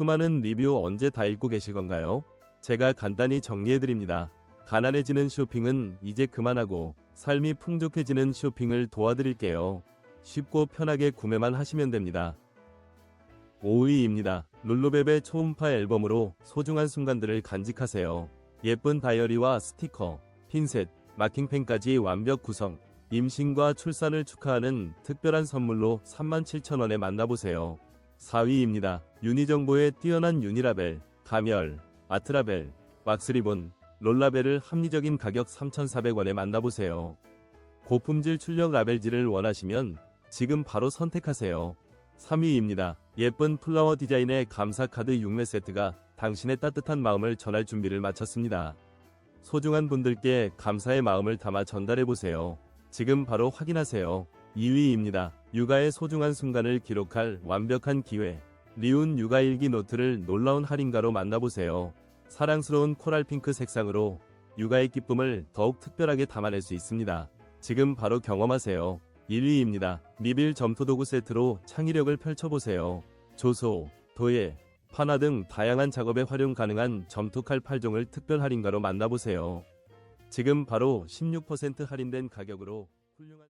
수많은 리뷰 언제 다 읽고 계실 건가요? 제가 간단히 정리해드립니다. 가난해지는 쇼핑은 이제 그만하고 삶이 풍족해지는 쇼핑을 도와드릴게요. 쉽고 편하게 구매만 하시면 됩니다. 5위입니다. 룰루베베 초음파 앨범으로 소중한 순간들을 간직하세요. 예쁜 다이어리와 스티커, 핀셋, 마킹펜까지 완벽 구성. 임신과 출산을 축하하는 특별한 선물로 37,000원에 만나보세요. 4위입니다. 유니정보의 뛰어난 유니라벨, 가멸, 아트라벨, 왁스리본, 롤라벨을 합리적인 가격 3,400원에 만나보세요. 고품질 출력 라벨지를 원하시면 지금 바로 선택하세요. 3위입니다. 예쁜 플라워 디자인의 감사 카드 6매 세트가 당신의 따뜻한 마음을 전할 준비를 마쳤습니다. 소중한 분들께 감사의 마음을 담아 전달해 보세요. 지금 바로 확인하세요. 2위입니다. 육아의 소중한 순간을 기록할 완벽한 기회. 리운 육아일기 노트를 놀라운 할인가로 만나보세요. 사랑스러운 코랄 핑크 색상으로 육아의 기쁨을 더욱 특별하게 담아낼 수 있습니다. 지금 바로 경험하세요. 1위입니다. 미빌 점토도구 세트로 창의력을 펼쳐보세요. 조소, 도예, 판화 등 다양한 작업에 활용 가능한 점토 칼 8종을 특별 할인가로 만나보세요. 지금 바로 16% 할인된 가격으로 훌륭한